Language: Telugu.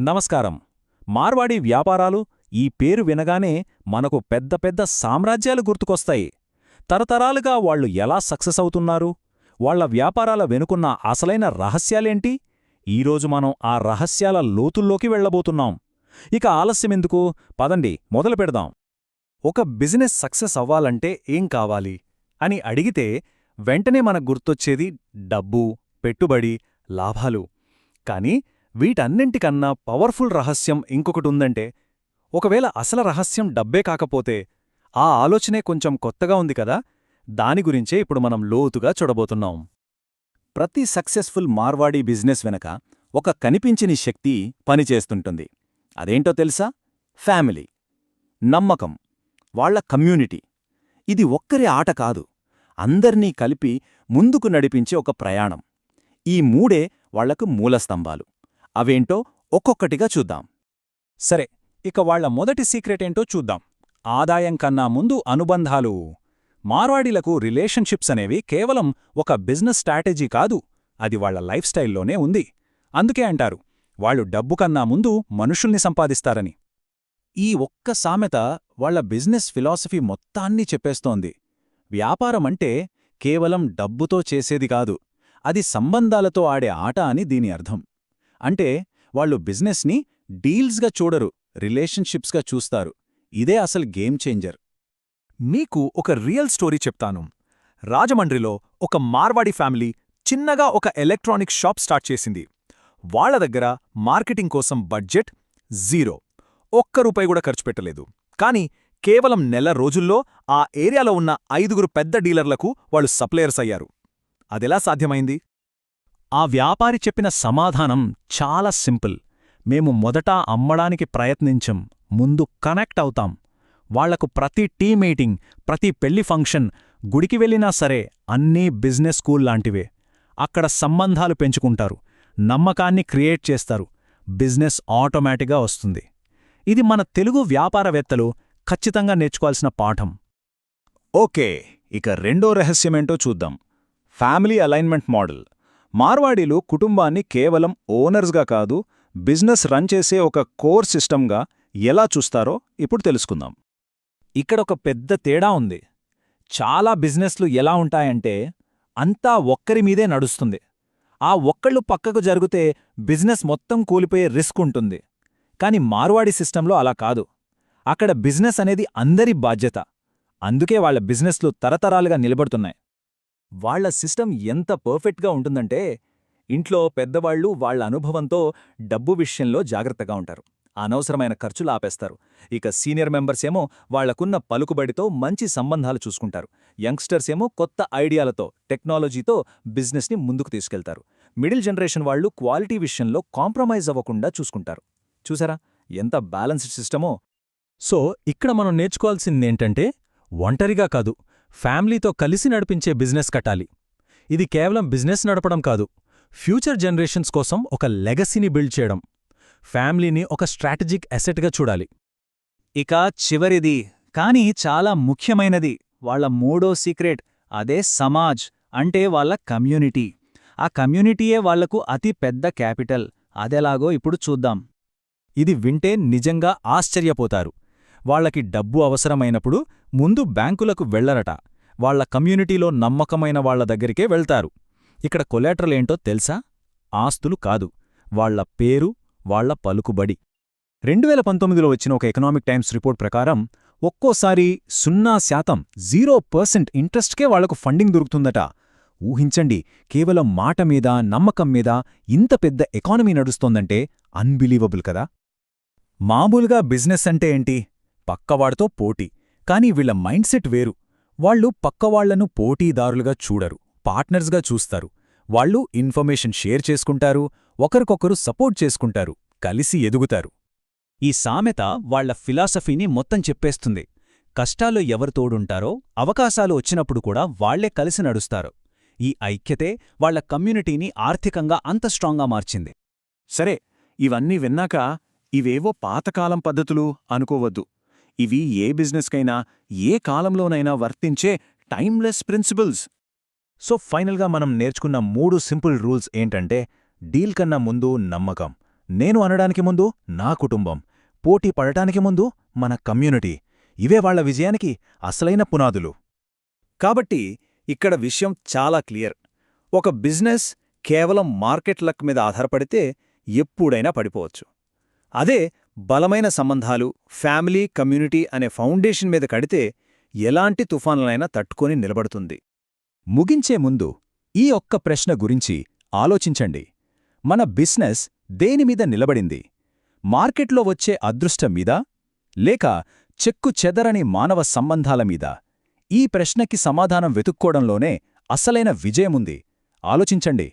నమస్కారం. మార్వాడి వ్యాపారాలు ఈ పేరు వినగానే మనకు పెద్ద పెద్ద సామ్రాజ్యాలు గుర్తుకొస్తాయి. తరతరాలుగా వాళ్ళు ఎలా సక్సెస్ అవుతున్నారు? వాళ్ళ వ్యాపారాల వెనుకున్న అసలైన రహస్యాలేంటి? ఈరోజు మనం ఆ రహస్యాల లోతుల్లోకి వెళ్ళబోతున్నాం. ఇక ఆలస్యమెందుకు పదండి మొదలు పెడదాం. ఒక బిజినెస్ సక్సెస్ అవ్వాలంటే ఏం కావాలి? అని అడిగితే వెంటనే మనకు గుర్తొచ్చేది డబ్బు పెట్టుబడి లాభాలు. కానీ వీటన్నింటికన్నా పవర్ఫుల్ రహస్యం ఇంకొకటుందంటే ఒకవేళ అసలు రహస్యం డబ్బే కాకపోతే ఆ ఆలోచనే కొంచెం కొత్తగా ఉంది కదా? దాని గురించే ఇప్పుడు మనం లోతుగా చూడబోతున్నాం. ప్రతి సక్సెస్ఫుల్ మార్వాడీ బిజినెస్ వెనక ఒక కనిపించని శక్తి పనిచేస్తుంటుంది. అదేంటో తెలుసా? ఫ్యామిలీ. నమ్మకం. వాళ్ళ కమ్యూనిటీ. ఇది ఒక్కరి ఆట కాదు. అందర్నీ కలిపి ముందుకు నడిపించే ఒక ప్రయాణం. ఈ మూడే వాళ్ళకు మూలస్తంభాలు. అవేంటో ఒక్కొక్కటిగా చూద్దాం. సరే ఇక వాళ్ళ మొదటి సీక్రెటేంటో చూద్దాం. ఆదాయం కన్నా ముందు అనుబంధాలు. మార్వాడీలకు రిలేషన్షిప్స్ అనేవి కేవలం ఒక బిజినెస్ స్ట్రాటజీ కాదు అది వాళ్ళ లైఫ్ స్టైల్లోనే ఉంది. అందుకే అంటారు వాళ్ళు డబ్బు కన్నా ముందు మనుషుల్ని సంపాదిస్తారని. ఈ ఒక్క సామెత వాళ్ళ బిజినెస్ ఫిలాసఫీ మొత్తాన్ని చెప్పేస్తోంది. వ్యాపారమంటే కేవలం డబ్బుతో చేసేది కాదు అది సంబంధాలతో ఆడే ఆట అని దీని అర్థం. అంటే వాళ్ళు బిజినెస్ని డీల్స్గా చూడరు రిలేషన్షిప్స్గా చూస్తారు. ఇదే అసలు గేమ్ చేంజర్. మీకు ఒక రియల్ స్టోరీ చెప్తాను. రాజమండ్రిలో ఒక మార్వాడి ఫ్యామిలీ చిన్నగా ఒక ఎలక్ట్రానిక్ షాప్ స్టార్ట్ చేసింది. వాళ్ళ దగ్గర మార్కెటింగ్ కోసం బడ్జెట్ జీరో. ఒక్క రూపాయి కూడా ఖర్చు పెట్టలేదు. కానీ కేవలం నెల రోజుల్లో ఆ ఏరియాలో ఉన్న ఐదుగురు పెద్ద డీలర్లకు వాళ్ళు సప్లయర్స్ అయ్యారు. అదెలా సాధ్యమైంది? ఆ వ్యాపారి చెప్పిన సమాధానం చాలా సింపుల్. మేము మొదట అమ్మడానికి ప్రయత్నించం ముందు కనెక్ట్ అవుతాం. వాళ్ళకు ప్రతి టీ మీటింగ్ ప్రతి పెళ్ళి ఫంక్షన్ గుడికి వెళ్ళినా సరే అన్నీ బిజినెస్ స్కూల్ లాంటివే. అక్కడ సంబంధాలు పెంచుకుంటారు నమ్మకాన్ని క్రియేట్ చేస్తారు బిజినెస్ ఆటోమేటిక్గా వస్తుంది. ఇది మన తెలుగు వ్యాపారవేత్తలు ఖచ్చితంగా నేర్చుకోవాల్సిన పాఠం. ఓకే ఇక రెండో రహస్యమేంటో చూద్దాం. Family alignment model. మార్వాడీలు కుటుంబాన్ని కేవలం ఓనర్స్గా కాదు బిజినెస్ రన్ చేసే ఒక కోర్ సిస్టమ్గా ఎలా చూస్తారో ఇప్పుడు తెలుసుకుందాం. ఇక్కడొక పెద్ద తేడా ఉంది. చాలా బిజినెస్లు ఎలా ఉంటాయంటే అంతా ఒక్కరి మీదే నడుస్తుంది. ఆ ఒక్కళ్ళు పక్కకు జరిగితే బిజినెస్ మొత్తం కూలిపోయే రిస్క్ ఉంటుంది. కాని మార్వాడి సిస్టంలో అలా కాదు. అక్కడ బిజినెస్ అనేది అందరి బాధ్యత. అందుకే వాళ్ళ బిజినెస్లు తరతరాలుగా నిలబడుతున్నాయి. వాళ్ళ సిస్టమ్ ఎంత పర్ఫెక్ట్గా ఉంటుందంటే ఇంట్లో పెద్దవాళ్ళు వాళ్ళ అనుభవంతో డబ్బు విషయంలో జాగ్రత్తగా ఉంటారు. అనవసరమైన ఖర్చులు ఆపేస్తారు. ఇక సీనియర్ మెంబర్స్ ఏమో వాళ్ళకున్న పలుకుబడితో మంచి సంబంధాలు చూసుకుంటారు. యంగ్స్టర్స్ ఏమో కొత్త ఐడియాలతో టెక్నాలజీతో బిజినెస్ని ముందుకు తీసుకెళ్తారు. మిడిల్ జనరేషన్ వాళ్ళు క్వాలిటీ విషయంలో కాంప్రమైజ్ అవ్వకుండా చూసుకుంటారు. చూసారా? ఎంత బ్యాలెన్స్డ్ సిస్టమో! సో ఇక్కడ మనం నేర్చుకోవాల్సిందేంటంటే ఒంటరిగా కాదు. ఫ్యామిలీతో కలిసి నడిపించే బిజినెస్ కట్టాలి. ఇది కేవలం బిజినెస్ నడపడం కాదు ఫ్యూచర్ జనరేషన్స్ కోసం ఒక లెగసీని బిల్డ్ చేయడం. ఫ్యామిలీని ఒక స్ట్రాటజిక్ అసెట్గా చూడాలి. ఇక చివరిది కానీ చాలా ముఖ్యమైనది వాళ్ళ మూడో సీక్రెట్ అదే సమాజ్ అంటే వాళ్ళ కమ్యూనిటీ. ఆ కమ్యూనిటీయే వాళ్ళకు అతి పెద్ద క్యాపిటల్. అదెలాగో ఇప్పుడు చూద్దాం. ఇది వింటే నిజంగా ఆశ్చర్యపోతారు. వాళ్ళకి డబ్బు అవసరమైనప్పుడు ముందు బ్యాంకులకు వెళ్ళరట వాళ్ళ కమ్యూనిటీలో నమ్మకమైన వాళ్ళ దగ్గరికే వెళ్తారు. ఇక్కడ కొలాటరలేంటో తెలుసా? ఆస్తులు కాదు. వాళ్ళ పేరు వాళ్ళ పలుకుబడి. రెండువేల పంతొమ్మిదిలో వచ్చిన ఒక ఎకనామిక్ టైమ్స్ రిపోర్ట్ ప్రకారం ఒక్కోసారి సున్నా శాతం జీరో పర్సెంట్ ఇంట్రెస్ట్కే వాళ్ళకు ఫండింగ్ దొరుకుతుందట. ఊహించండి కేవలం మాట మీద నమ్మకం మీద ఇంత పెద్ద ఎకానమీ నడుస్తోందంటే అన్బిలీవబుల్ కదా? మామూలుగా బిజినెస్ అంటే ఏంటి? పక్కవాడితో పోటీ. కానీ వీళ్ళ మైండ్ సెట్ వేరు. వాళ్ళు పక్కవాళ్ళను పోటీదారులుగా చూడరు పార్ట్నర్స్గా చూస్తారు. వాళ్ళు ఇన్ఫర్మేషన్ షేర్ చేసుకుంటారు ఒకరికొకరు సపోర్ట్ చేసుకుంటారు కలిసి ఎదుగుతారు. ఈ సామెత వాళ్ళ ఫిలాసఫీని మొత్తం చెప్పేస్తుంది. కష్టాలు ఎవరు తోడుంటారో అవకాశాలు వచ్చినప్పుడు కూడా వాళ్ళే కలిసి నడుస్తారు. ఈ ఐక్యతే వాళ్ళ కమ్యూనిటీని ఆర్థికంగా అంత స్ట్రాంగ్గా మార్చింది. సరే ఇవన్నీ విన్నాక ఇవేవో పాతకాలం పద్ధతులు అనుకోవద్దు. ఇవి ఏ బిజినెస్కైనా ఏ కాలంలోనైనా వర్తించే టైమ్లెస్ ప్రిన్సిపల్స్. సో ఫైనల్గా మనం నేర్చుకున్న మూడు సింపుల్ రూల్స్ ఏంటంటే డీల్ కన్నా ముందు నమ్మకం. నేను అనడానికి ముందు నా కుటుంబం. పోటీ పడటానికి ముందు మన కమ్యూనిటీ. ఇవే వాళ్ళ విజయానికి అసలైన పునాదులు. కాబట్టి ఇక్కడ విషయం చాలా క్లియర్. ఒక బిజినెస్ కేవలం మార్కెట్ లక్ మీద ఆధారపడితే ఎప్పుడైనా పడిపోవచ్చు. అదే బలమైన సంబంధాలు ఫ్యామిలీ కమ్యూనిటీ అనే ఫౌండేషన్ మీద కడితే ఎలాంటి తుఫానులైనా తట్టుకొని నిలబడుతుంది. ముగించే ముందు ఈ ఒక్క ప్రశ్న గురించి ఆలోచించండి. మన బిజినెస్ దేనిమీద నిలబడింది? మార్కెట్లో వచ్చే అదృష్టం మీద లేక చెక్కు చెదరని మానవ సంబంధాల మీద? ఈ ప్రశ్నకి సమాధానం వెతుక్కోవడంలోనే అసలైన విజయముంది ఆలోచించండి.